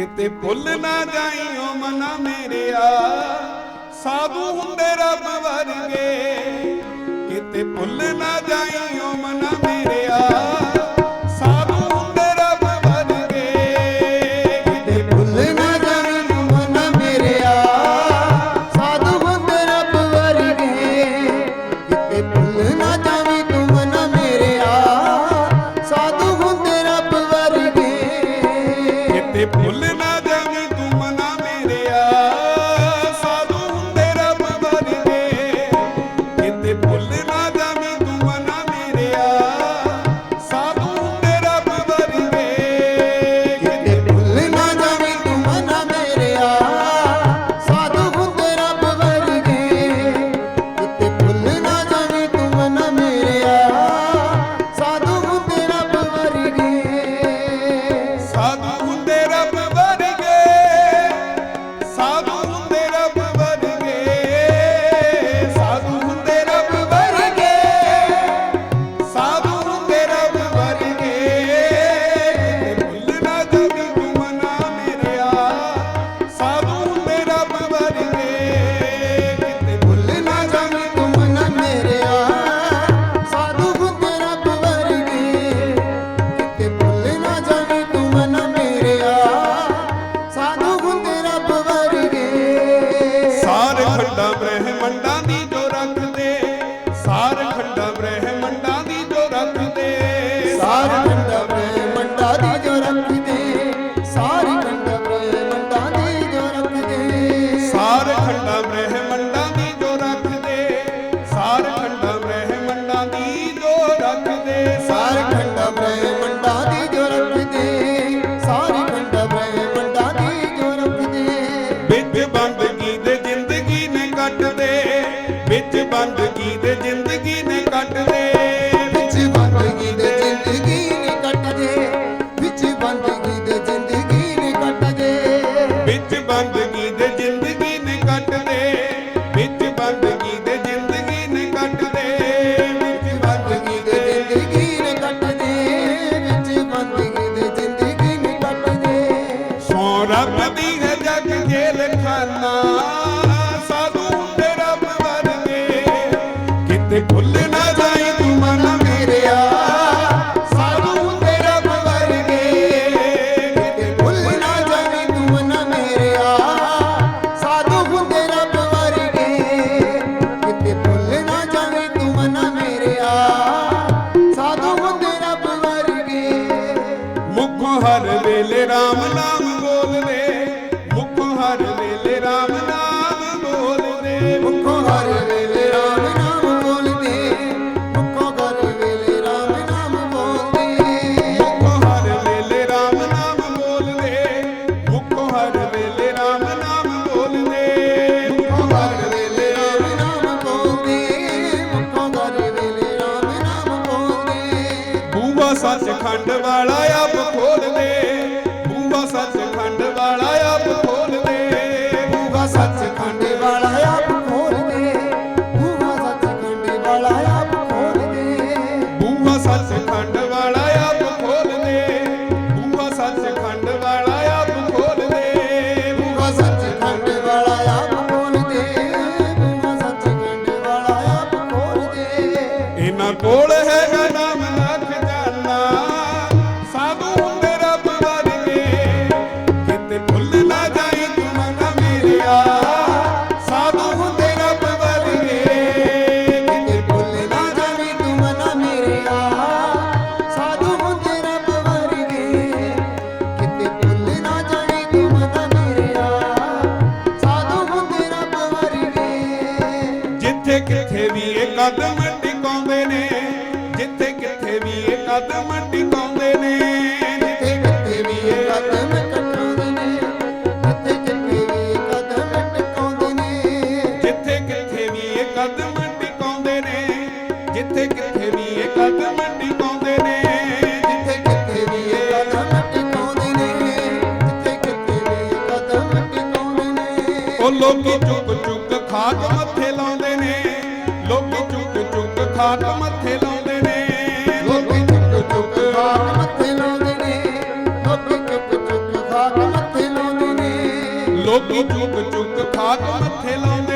ਕਿਤੇ ਭੁੱਲ ਨਾ ਜਾਈ ਓ ਮਨਾ ਮੇਰਿਆ। ਸਾਧੂ ਹੁੰਦੇ ਰੱਬ ਵਰਗੇ। ਕਿਤੇ ਭੁੱਲ ਨਾ ਜਾਈਓ ਮਨਾ ਵਿੱਚ ਬੰਦਗੀ ਦੇ ਜ਼ਿੰਦਗੀ ਨੇ ਕੱਟਦੇ ਵਿੱਚ ਬੰਦਗੀ ਦੇ ਜ਼ਿੰਦਗੀ ਕਿਤੇ ਭੁੱਲ ਨਾ ਜਾਈ ਤੂੰ ਮਨ ਮੇਰਿਆ। ਸਾਧੂ ਹੁੰਦੇ ਰੱਬ ਵਰਗੇ ਕਿਤੇ ਭੁੱਲ ਨਾ ਜਾਵੀਂ ਤੂੰ ਮਨ ਮੇਰਿਆ। ਸਾਧੂ ਹੁੰਦੇ ਰੱਬ ਵਰਗੇ ਕਿਤੇ ਭੁੱਲ ਨਾ ਜਾਵੀਂ ਤੂੰ ਮਨ ਮੇਰਿਆ। ਸਾਧੂ ਹੁੰਦੇ ਰੱਬ ਵਰਗੇ ਮੁਖ ਹਰ ਵੇਲੇ RAM ਨਾਮ ਬੋਲਦੇ ਸੱਚਖੰਡ ਵਾਲਾ ਆਪ ਖੋਲ ਦੇ ਬੂਆ ਸੱਚਖੰਡ ਵਾਲਾ ਆਪ ਖੋਲ ਦੇ ਬੂਆ ਸੱਚਖੰਡ ਵਾਲਾ ਆਪ ਖੋਲ ਦੇ ਬੂਆ ਸੱਚਖੰਡ ਵਾਲਾ ਆਪ ਖੋਲ ਦੇ ਬੂਆ ਸੱਚਖੰਡ ਵਾਲਾ ਆਪ ਖੋਲ ਦੇ ਬੂਆ ਸੱਚਖੰਡ ਵਾਲਾ ਆਪ ਖੋਲ ਦੇ ਬੂਆ ਸੱਚਖੰਡ ਵਾਲਾ ਆਪ ਖੋਲ ਦੇ ਬੂਆ ਸੱਚਖੰਡ ਵਾਲਾ ਆਪ ਖੋਲ ਦੇ ਇਹਨਾਂ ਕੋਲ ਹੈਗਾ ਨਾ ਕਦਮ ਟਿਕਾਉਂਦੇ ਨੇ, ਜਿੱਥੇ ਕਿੱਥੇ ਵੀ ਇਹ ਕਦਮ ਟਿਕਾਉਂਦੇ ਨੇ। ਕਿਤੇ ਕਿਤੇ ਵੀ ਇਹ ਕਦਮ ਟਿਕਾਉਂਦੇ ਨੇ ਕਿਤੇ ਕਿਤੇ ਵੀ ਇਹ ਕਦਮ ਟਿਕਾਉਂਦੇ ਨੇ। ਜਿੱਥੇ ਕਿੱਥੇ ਵੀ ਇਹ ਕਦਮ ਟਿਕਾਉਂਦੇ ਨੇ, ਜਿੱਥੇ ਕਿੱਥੇ ਵੀ ਇਹ ਕਦਮ ਟਿਕਾਉਂਦੇ ਨੇ। ਜਿੱਥੇ ਕਿਤੇ ਵੀ ਇਹ ਕਦਮ ਟਿਕਾਉਂਦੇ ਨੇ, ਜਿੱਥੇ ਕਿਤੇ ਵੀ ਇਹ ਕਦਮ ਟਿਕਾਉਂਦੇ ਨੇ। ਉਹ ਲੋਕੀ ਚੁੱਕ ਚੁੱਕ ਖਾਕ ਮੱਥੇ ਖਾਟ ਮੱਥੇ ਲਾਉਂਦੇ ਨੇ। ਚੁੱਕ ਚੁੱਕ ਖਾਟ ਮੱਥੇ ਲਾਉਂਦੇ ਨੇ। ਮੱਥੇ ਲਾਉਂਦੇ ਨੇ। ਲੋਕੀ ਚੁੱਕ ਚੁੱਕ ਮੱਥੇ ਲਾਉਂਦੇ